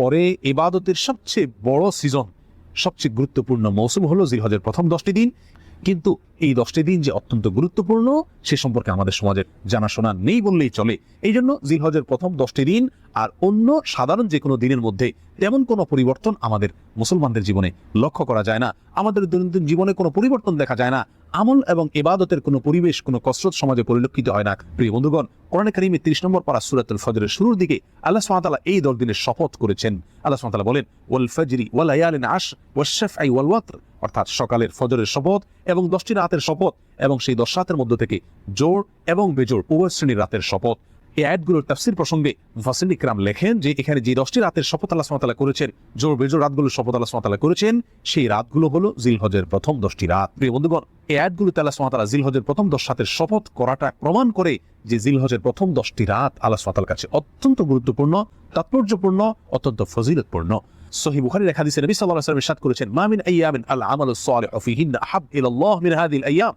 পরে এবাদতের সবচেয়ে বড় সিজন সবচেয়ে গুরুত্বপূর্ণ মৌসুম হলো জিলহজের প্রথম দশটি দিন। কিন্তু এই দশটি দিন যে অত্যন্ত গুরুত্বপূর্ণ, সে সম্পর্কে আমাদের সমাজের জানাশোনা নেই বললেই চলে। এই জন্য জিলহজের প্রথম দশটি দিন আর অন্য সাধারণ যে কোনো দিনের মধ্যে তেমন কোনো পরিবর্তন আমাদের মুসলমানদের জীবনে লক্ষ্য করা যায় না। আমাদের দৈনন্দিন জীবনে কোনো পরিবর্তন দেখা যায় না। আমল এবং এবাদতের কোনো পরিবেশ, কোনো কসরত সমাজে পরিলক্ষিত হয় না। প্রিয় বন্ধুগণ, কোরআনে কারিমে তিরিশ নম্বর পারা সুরাতুল ফজরের শুরুর দিকে আল্লাহ সুমাতালা এই দশ দিনের শপথ করেছেন। আল্লাহ সুমাতালা বলেন, ওয়াল ফজরি ওয়াল আশ ওয়াশেফ আই ওয়াল ওয়াত অর্থাৎ সকালের ফজরের শপথ এবং দশটি রাতের শপথ এবং সেই দশ রাতের মধ্য থেকে জোর এবং বেজোর উভয় শ্রেণির রাতের শপথ। এই আয়াতগুলোর তাফসির প্রসঙ্গে ইকরাম লেখেন যে এখানে যে দশটি রাতের শপথ আল্লাহ সুবহানাহু করেছেন, জোর বেজোর রাতগুলোর শপথ আল্লাহ সুবহানাহু করেছেন, সেই রাতগুলো হলো জিলহজের প্রথম দশটি রাত। প্রিয় বন্ধুগণ, এই আয়াতগুলোতে আল্লাহ জিলহজের প্রথম দশ রাতের শপথ করাটা প্রমাণ করে যে জিলহজের প্রথম দশটি রাত আল্লাহ সুবহানাহু কাছে অত্যন্ত গুরুত্বপূর্ণ, তাৎপর্যপূর্ণ, অত্যন্ত ফজিলতপূর্ণ। সহি বুখারীর এক হাদিসে নবী সাল্লাল্লাহু ইরশাদ করেছেন, মা মিন আইয়ামিন আল আমালু সালিহু ইলাল্লাহ মিন আইয়াম।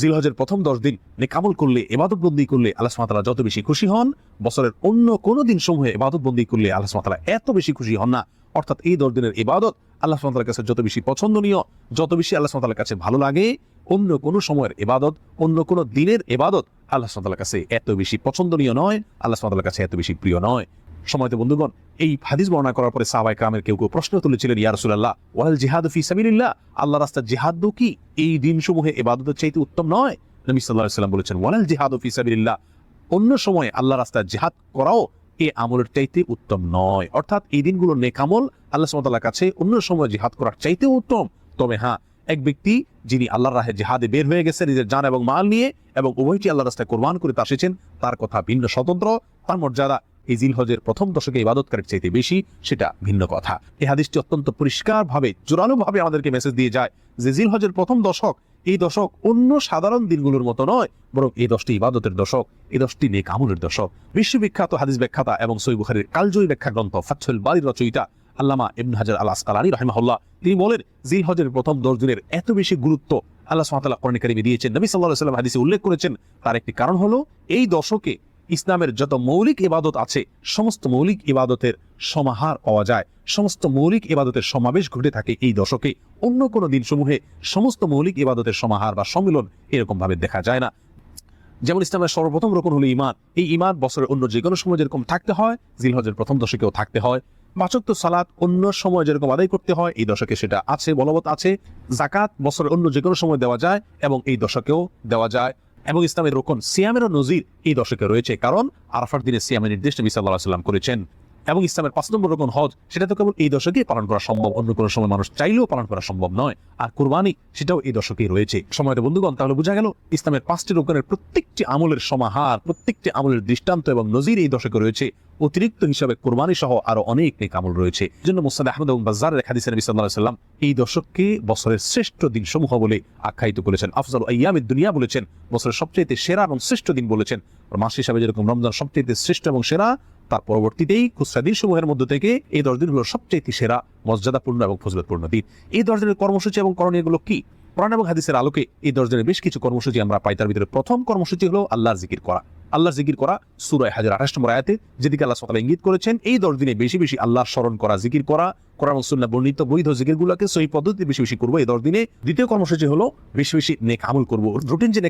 জিলহজের প্রথম দশ দিন নেকামল করলে এবাদত বন্দি করলে আল্লাহ সুবহানাহু যত বেশি খুশি হন, বছরের অন্য কোনো দিন সমূহে এবাদত বন্দি করলে আল্লাহ সুবহানাহু এত বেশি খুশি হন না। অর্থাৎ এই দশ দিনের ইবাদত আল্লাহ সুবহানাহু কাছে যত বেশি পছন্দনীয়, যত বেশি আল্লাহ সুবহানাহু কাছে ভালো লাগে, অন্য কোনো সময়ের এবাদত, অন্য কোনো দিনের এবাদত আল্লাহ সুবহানাহু কাছে এত বেশি পছন্দনীয় নয়, আল্লাহ সুবহানাহু কাছে এত বেশি প্রিয় নয়। সময়তে বন্ধুগণ এই হাদিস বর্ণনা করার পরে সাহাবাই কামের কেউ কেউ প্রশ্ন তুলেছিলেন, ইয়া রাসূলুল্লাহ, ওয়াল জিহাদ ফি সাবিলিল্লাহ? আল্লাহ রাস্তা জিহাদ কি? এই দিনসমূহে ইবাদতের চাইতে উত্তম নয়? নবী আলাইহি সাল্লাম বলেছেন, ওয়াল জিহাদ ফি সাবিলিল্লাহ। অন্য সময় আল্লাহ রাস্তায় জিহাদ করাও এ আমলের চাইতে উত্তম নয়। অর্থাৎ এই দিনগুলো নেকামল আল্লাহ সুবহানাহু কাছে অন্য সময় জিহাদ করার চাইতে উত্তম। তবে হ্যাঁ এক ব্যক্তি যিনি আল্লাহর রাহে জিহাদে বের হয়ে গেছে নিজের জান এবং মাল নিয়ে এবং উভয়টি আল্লাহ রাস্তায় কোরবান করে তা এসেছেন তার কথা ভিন্ন স্বতন্ত্র, তার মর্যাদা এই জিলহজের প্রথম দশকে ইবাদতকারীর চাইতে বেশি সেটা ভিন্ন কথা। এই হাদিসটি অত্যন্ত পরিষ্কারভাবে জোরালোভাবে আমাদেরকে মেসেজ দিয়ে যায় যে জিলহজের প্রথম দশক এই দশক অন্য সাধারণ দিনগুলোর মতো নয়, বরং এই দশটি ইবাদতের দশক, এই দশটি নেক আমলের দশক। বিশ্ববিখ্যাত হাদিস ব্যাখ্যাতা এবং সই বুখারের কালজয়ী ব্যাখ্যা গ্রন্থ ফাচ্ছল বাড়ির রচয়িতা আল্লামা ইবন হাজার আল আসকালানি রহমাহুল্লাহ, তিনি বলেন, জিলহজের প্রথম দশ দিনের এত বেশি গুরুত্ব আল্লাহ সুবহানাহু কোরআন দিয়েছেন। নবী সাল্লাল্লাহু আলাইহি ওয়াসাল্লাম হাদিসে উল্লেখ করেছেন, তার একটি কারণ হলো, এই দশকে ইসলামের যত মৌলিক ইবাদত আছে, সমস্ত মৌলিক ইবাদতের সমাহার পাওয়া যায়। সমস্ত মৌলিক ইবাদতের সমাবেশ ঘটে থাকে এই দশকে। অন্য কোনো দিনসমূহে সমস্ত মৌলিক ইবাদতের সমাহার বা সম্মিলন এরকম ভাবে দেখা যায় না। যেমন ইসলামের সর্বপ্রথম রকম হলো ইমান এই ইমান বছরের অন্য যে কোনো সময় যেরকম থাকতে হয়, জিলহজের প্রথম দশকেও থাকতে হয়। বাচক তো সালাত অন্য সময় যেরকম আদায় করতে হয়, এই দশকে সেটা আছে, বলবৎ আছে। জাকাত বছরের অন্য যে কোনো সময় দেওয়া যায় এবং এই দশকেও দেওয়া যায়। এবং ইসলামের রোকন সিয়ামেরও নজির এই দশকে রয়েছে। কারণ আরাফার দিনে সিয়ামের নির্দেশ নবী সাল্লাহ সাল্লাম করেছেন। এবং ইসলামের পাঁচ নম্বর রকম হজ, সেটা তো কেবল এই দশকেই পালন করা সম্ভব, অন্য কোনো সময় মানুষ চাইলেও পালন করা সম্ভব নয়। আর কুরবানি, সেটাও এই দশকেই রয়েছে। সময়তে বন্ধুগণ, তাহলে বোঝা গেল ইসলামের পাঁচটি রোকনের প্রত্যেকটি আমলের সমাহার, প্রত্যেকটি আমলের দৃষ্টান্ত এবং নজির এই দশকে রয়েছে। অতিরিক্ত হিসাবে কোরবানি সহ আরও অনেক নেক আমল রয়েছে। জন্য মুসাদ আহমদ এবং বাজার রেখা নবী সাল্লাহ এই দশককে বছরের শ্রেষ্ঠ দিন সমূহ বলে আখ্যায়িত করেছেন। আফজল আয়ামের দুনিয়া বলেছেন, বছরের সবচেয়ে সেরা এবং শ্রেষ্ঠ দিন বলেছেন। মাস হিসাবে যেরকম রমজান সবচেয়ে শ্রেষ্ঠ এবং সেরা তার পরবর্তীতেই খুচরা দিন সমূহের মধ্যে থেকে এই দশ দিন হলো সবচেয়ে সেরা মর্যাদাপূর্ণ এবং ফজলতপূর্ণ দিন। এই দশ দিনের কর্মসূচি এবং করণীয়গুলো কি? কোরআন এবং হাদিসের আলোকে এই দশ দিনের বেশ কিছু কর্মসূচি আমরা পাই। তার ভিতরে প্রথম কর্মসূচি হলো আল্লাহর জিকির করা। আল্লাহর জিকির করা সুরায় হাজার আঠাশ নম্বর আয়াতে, যেদিকে আল্লাহ সকালে ইঙ্গিত করেছেন, এই দশ দিনে বেশি বেশি আল্লাহ স্মরণ করা, জিকির করা, কোরআন সুন্নাহ বর্ণিত বৈধ জিকিরগুলোকে পদ্ধতিতে বেশি বেশি করব। এই দশ দিনে দ্বিতীয় কর্মসূচি হলো বেশি বেশি করব। রুটিন যে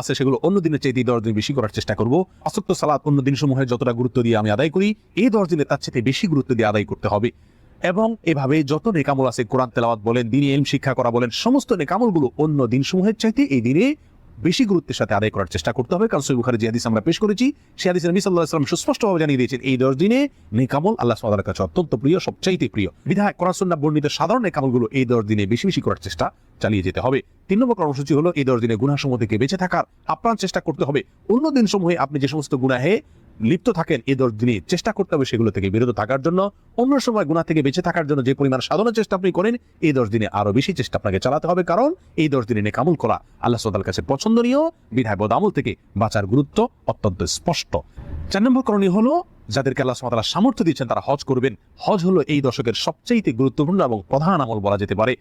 আছে, সেগুলো অন্য দিনের দশ দিন বেশি করার চেষ্টা করব। আসক্ত সালাত অন্য দিন সমূহে যতটা গুরুত্ব দিয়ে আমি আদায় করি, এই দশ দিনে তার চাইতে বেশি গুরুত্ব দিয়ে আদায় করতে হবে। এবং এভাবে যত নেকামল আছে, কোরআন তেলাওয়াত বলেন দিনই এলম শিক্ষা করা বলেন, সমস্ত নেকামলগুলো অন্য দিন সমূহের চাইতে এই দিনে বেশি গুরুত্বের সাথে আদায় করার চেষ্টা করতে হবে। কারণ সৈবুখারি যে হাদিস আমরা পেশ করেছি সে হাদিস নবী সাল্লাহ সাল্লাম সুস্পষ্টভাবে জানিয়ে দিয়েছেন, এই দশ দিনে নেকামল আল্লাহ সাদার কাছে অত্যন্ত প্রিয়, সবচাইতে প্রিয়। বিধায় করাসন্না বর্ণিত সাধারণ নেকামলগুলো এই দশ দিনে বেশি বেশি করার চেষ্টা চালিয়ে যেতে হবে। তিন নম্বর কর্মসূচি হলো, এই দশ দিনে গুণাসমূহ থেকে বেঁচে থাকার আপ্রাণ চেষ্টা করতে হবে। অন্য দিন সমূহে আপনি যে সমস্ত গুণাহে লিপ্ত থাকেন এই দশ দিনে চেষ্টা করতে হবে সেগুলো থেকে বিরত থাকার জন্য। অন্য সময় গুণা থেকে বেঁচে থাকার জন্য যে পরিমাণ সাধনের চেষ্টা আপনি করেন, এই দশ দিনে আরও বেশি চেষ্টা আপনাকে চালাতে হবে। কারণ এই দশ দিনে নেকামল করা আল্লাহ সদাল কাছে পছন্দনীয়, বিধায় বদামল থেকে বাঁচার গুরুত্ব অত্যন্ত স্পষ্ট। চার নম্বর করণীয় হলো, যাদেরকে আল্লাহ সুবহানাহু সামর্থ্য দিচ্ছেন তারা হজ করবেন। হজ হলো এই দশকের সবচেয়ে গুরুত্বপূর্ণ এবং প্রধান আমল বলা যেতে পারে।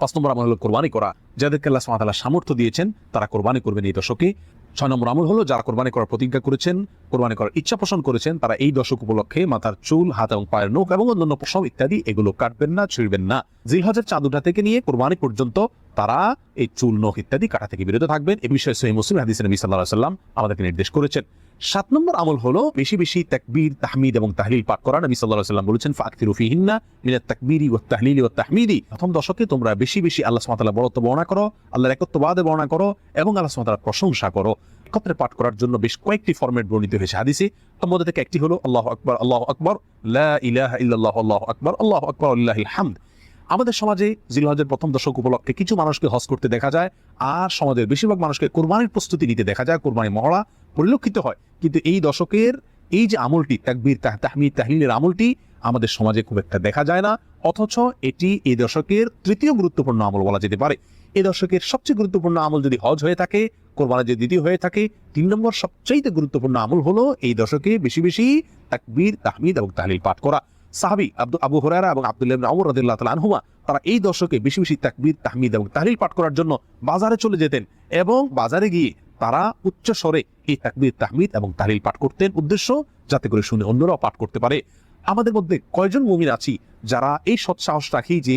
পাঁচ নম্বর আমল হলো কোরবানি করা। যাদেরকে আল্লাহ সুবহানাহু সামর্থ্য দিয়েছেন, তারা কোরবানি করবেন এই দশকে। ছয় নম্বর আমল হলো, যারা কোরবানি করার প্রতিজ্ঞা করেছেন, কোরবানি করার ইচ্ছা পোষণ করেছেন, তারা এই দশক উপলক্ষে মাথার চুল, হাত এবং পায়ের নখ এবং অন্যান্য পশম ইত্যাদি এগুলো কাটবেন না, ছিঁড়বেন না। জিলহজের চাঁদুটা থেকে নিয়ে কোরবানি পর্যন্ত তারা এই চুল, নখ ইত্যাদি কাটা থেকে বিরত থাকবেন। এ বিষয়ে সহি মুসলিম হাদিস নবী সাল্লাহ সাল্লাম আমাদেরকে নির্দেশ করেছেন। সাত নম্বর আমল হলো বেশি বেশি তাকবীর, তাহমিদ এবং তাহলিল পাঠ করা। নবী সাল্লাহ সাল্লাম বলেছেন ফাকতিরু ফিহিন্না মিনাত তাকবীরি ও তাহলিল ও তাহমিদি। প্রথম দশকে তোমরা বেশি বেশি আল্লাহ ওয়া বড়ত্ব বর্ণনা করো, আল্লাহর একত্ববাদে বর্ণনা করো এবং আল্লাহ সুবহানাহু প্রশংসা করো। একত্রে পাঠ করার জন্য বেশ কয়েকটি ফরম্যাট বর্ণিত হয়েছে হাদিসে। তার মধ্যে থেকে একটি হলো, আল্লাহ আকবর আল্লাহ আকবর, লা ইলাহা ইল্লাল্লাহ, আল্লাহু আকবর, আল্লাহ আকবর আল্লাহিল হামদ আমাদের সমাজে জিলহজের প্রথম দশক উপলক্ষে কিছু মানুষকে হজ করতে দেখা যায়, আর সমাজের বেশিরভাগ মানুষকে কোরবানির প্রস্তুতি নিতে দেখা যায়, কোরবানি মহড়া পরিলক্ষিত হয়। কিন্তু এই দশকের এই যে আমলটি, তাকবীর, তাহ- তাহমিদ, তাহলিলের আমলটি আমাদের সমাজে খুব একটা দেখা যায় না। অথচ এটি এই দশকের তৃতীয় গুরুত্বপূর্ণ আমল বলা যেতে পারে। এই দশকের সবচেয়ে গুরুত্বপূর্ণ আমল যদি হজ হয়ে থাকে কোরবানি যদি দ্বিতীয় হয়ে থাকে, তিন নম্বর সবচেয়ে গুরুত্বপূর্ণ আমল হলো এই দশকে বেশি বেশি তাকবীর, তাহমিদ এবং তাহলিল পাঠ করা। সাহাবি আব্দু, আবু হুরায়রা এবং আব্দুল্লাহ ইবনে ওমর রাদিয়াল্লাহু আনহুমা, তারা এই দশকে বেশি বেশি তাকবীর, তাহমিদ এবং তাহলিল পাঠ করার জন্য বাজারে চলে যেতেন এবং বাজারে গিয়ে তারা উচ্চ স্বরে এই তাকবীর, তাহমিদ এবং তাহলিল পাঠ করতেন। উদ্দেশ্য, যাতে করে শুনে অন্যরাও পাঠ করতে পারে। আমাদের মধ্যে কয়জন মুমিন আছি যারা এই সৎসাহস রাখি যে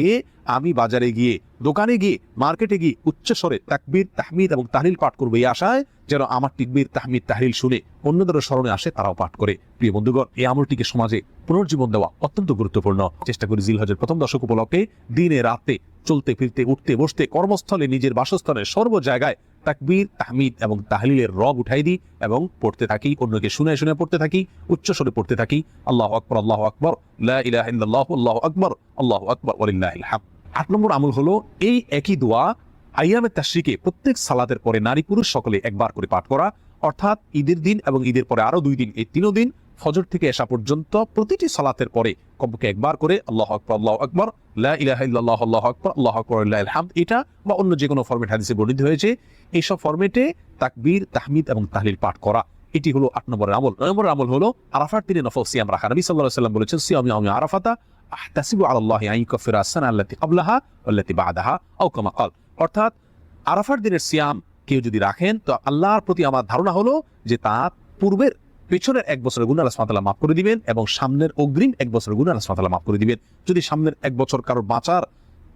আমি বাজারে গিয়ে, দোকানে গিয়ে, মার্কেটে গিয়ে উচ্চ স্বরে তাকবীর, তাহমিদ এবং তাহলিল পাঠ করব এই আশায় যেন আমার তিকবীর, তাহমিদ, তাহলিল শুনে অন্যদেরও স্মরণে আসে, তারাও পাঠ করে। প্রিয় বন্ধুগণ, এই আমলটিকে সমাজে পুনর্জীবন দেওয়া অত্যন্ত গুরুত্বপূর্ণ। চেষ্টা করি জিলহজের প্রথম দশক উপলক্ষে দিনে, রাতে, চলতে, ফিরতে, উঠতে, বসতে, কর্মস্থলে, নিজের বাসস্থানে সর্ব জায়গায় তাকবীর, তাহমিদ এবং তাহলিলের রব উঠাই দিই এবং পড়তে থাকি, অন্যকে শুনে শুনে পড়তে থাকি উচ্চ স্বরে পড়তে থাকি, আল্লাহ আকবর আল্লাহ আকবর, লা ইলাহা আকবর, আল্লাহ আকবর আট নম্বর আমল হলো এই একই দোয়া আইয়ামে তাশরিকে প্রত্যেক সালাতের পরে নারী পুরুষ সকলে একবার করে পাঠ করা, অর্থাৎ ঈদের দিন এবং ঈদের পরে আরও দুই দিন, এই তিনও দিন ফজর থেকে এসা পর্যন্ত প্রতিটি সালাতের পরে কমপক্ষে একবার করে আল্লাহ আকবর আল্লাহ আকবর আল্লাহ এটা বা অন্য যে কোনো ফরম্যাট হাদিসে বর্ণিত হয়েছে এইসব ফরম্যাটে তাকবীর, তাহমিদ এবং তাহলিল পাঠ করা। এটি হলো আট আমল। নয় নম্বরের আমল হলো আরাফার দিনে নফল সিয়াম রাখা। নবী আলাইহি সাল্লাম বলেছেন, সিয়াম ইয়াউমি আরাফাতা আহতাসিবু আলাল্লাহি আন ইউকাফিরা আস-সানা আল্লাতী আও কামা অর্থাৎ আরাফার দিনের সিয়াম কেউ যদি রাখেন, তো আল্লাহর প্রতি আমার ধারণা হলো যে তার পূর্বের পেছনের এক বছরের গুণ আল্লাহ সুবহানাহু মাফ করে দিবেন এবং সামনের অগ্রিম এক বছরের গুণ আল্লাহ সুবহানাহু মাফ করে দিবেন। যদি সামনের এক বছর কারোর বাঁচার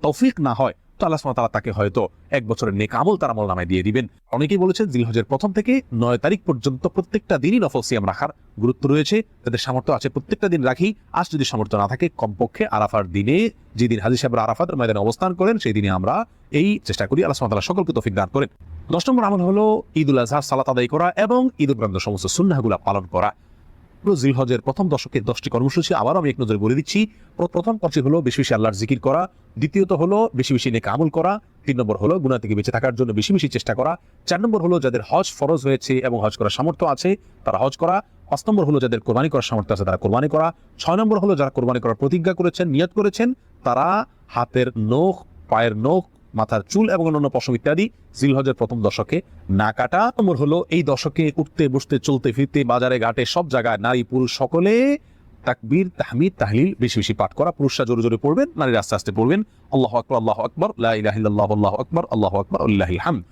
তৌফিক না হয়, তো আল্লাহ সুবহানাহু তাকে হয়তো এক বছরের নেক আমল তার আমল নামায় দিয়ে দিবেন। অনেকেই বলেছেন জিলহজের প্রথম থেকে নয় তারিখ পর্যন্ত প্রত্যেকটা দিনই নফল সিয়াম রাখার গুরুত্ব রয়েছে। তাদের সামর্থ্য আছে প্রত্যেকটা দিন রাখি। আজ যদি সামর্থ্য না থাকে, কমপক্ষে আরাফার দিনে যেদিন হাজি সাহেব আরাফাতের ময়দানে অবস্থান করেন, সেই দিনে আমরা এই চেষ্টা করি আল্লাহ সুবহানাহু সকলকে তফিক দান করেন। দশ নম্বর আমল হলো ঈদ উল আজহার সালাত আদায় করা এবং ঈদ উল সমস্ত সুন্নাহগুলা পালন করা। জিলহজের প্রথম দশকের দশটি কর্মসূচি আবারও আমি এক নজরে বলে দিচ্ছি। প্রথম কাজটি হলো বেশি বেশি আল্লাহর জিকির করা। দ্বিতীয়ত হলো বেশি বেশি নেক আমল করা। তিন নম্বর হলো গুণা থেকে বেঁচে থাকার জন্য বেশি বেশি চেষ্টা করা। চার নম্বর হলো যাদের হজ ফরজ হয়েছে এবং হজ করার সামর্থ্য আছে, তারা হজ করা। পাঁচ নম্বর হলো যাদের কোরবানি করার সামর্থ্য আছে, তারা কোরবানি করা। ছয় নম্বর হলো যারা কোরবানি করার প্রতিজ্ঞা করেছেন, নিয়ত করেছেন, তারা হাতের নখ, পায়ের নখ মাথার চুল এবং অন্যান্য পশম ইত্যাদি জিলহজের প্রথম দশকে না কাটা নম্বর হলো এই দশকে উঠতে বসতে চলতে ফিরতে বাজারে ঘাটে সব জায়গায় নারী পুরুষ সকলে তাকবীর তাহমিদ তাহলিল বেশি বেশি পাঠ করা পুরুষরা জোরে জোরে পড়বেন নারীরা আস্তে আস্তে পড়বেন আল্লাহ আকবর আল্লাহ আকবর লাহ আকবর আল্লাহ আল্লাহু আকবর আল্লাহ আকবর আল্লাহ হামদ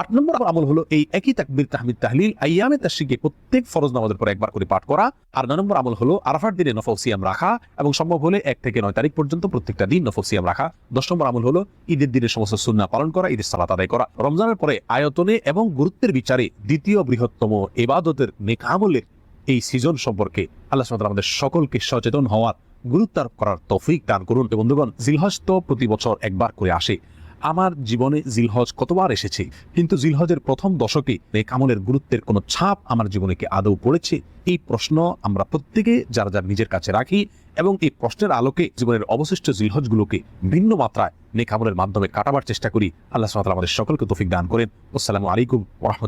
আট নম্বর আমল হলো এই একই তাকবীর, তাহমিদ, তাহলিল, আইয়ামে তাশরিকে প্রত্যেক ফরজ নামাজের পর একবার করে পাঠ করা। আর নয় নম্বর আমল হলো আরাফার দিনে নফল সিয়াম রাখা এবং সম্ভব হলে এক থেকে নয় তারিখ পর্যন্ত প্রত্যেকটা দিন নফল সিয়াম রাখা। দশ নম্বর আমল হলো ঈদের দিনের সমস্ত সুন্না পালন করা, ঈদের সালাত আদায় করা। রমজানের পরে আয়তনে এবং গুরুত্বের বিচারে দ্বিতীয় বৃহত্তম এবাদতের নেক আমলের এই সিজন সম্পর্কে আল্লাহ তাআলা আমাদের সকলকে সচেতন হওয়ার গুরুত্ব আরোপ করার তৌফিক দান করুন। বন্ধুগণ, জিলহজ তো প্রতি বছর একবার করে আসে। আমার জীবনে জিলহজ কতবার এসেছে? কিন্তু জিলহজের প্রথম দশকে নেক আমলের গুরুত্বের কোনো ছাপ আমার জীবনে কি আদৌ পড়েছে? এই প্রশ্ন আমরা প্রত্যেকে যারা যার নিজের কাছে রাখি এবং এই প্রশ্নের আলোকে জীবনের অবশিষ্ট জিলহজগুলোকে ভিন্ন মাত্রায় নেক আমলের মাধ্যমে কাটাবার চেষ্টা করি। আল্লাহ সুবহানাহু আমাদের সকলকে তফিক দান করেন। আসসালামু আলাইকুম ওয়া রাহমাতুল্লাহ।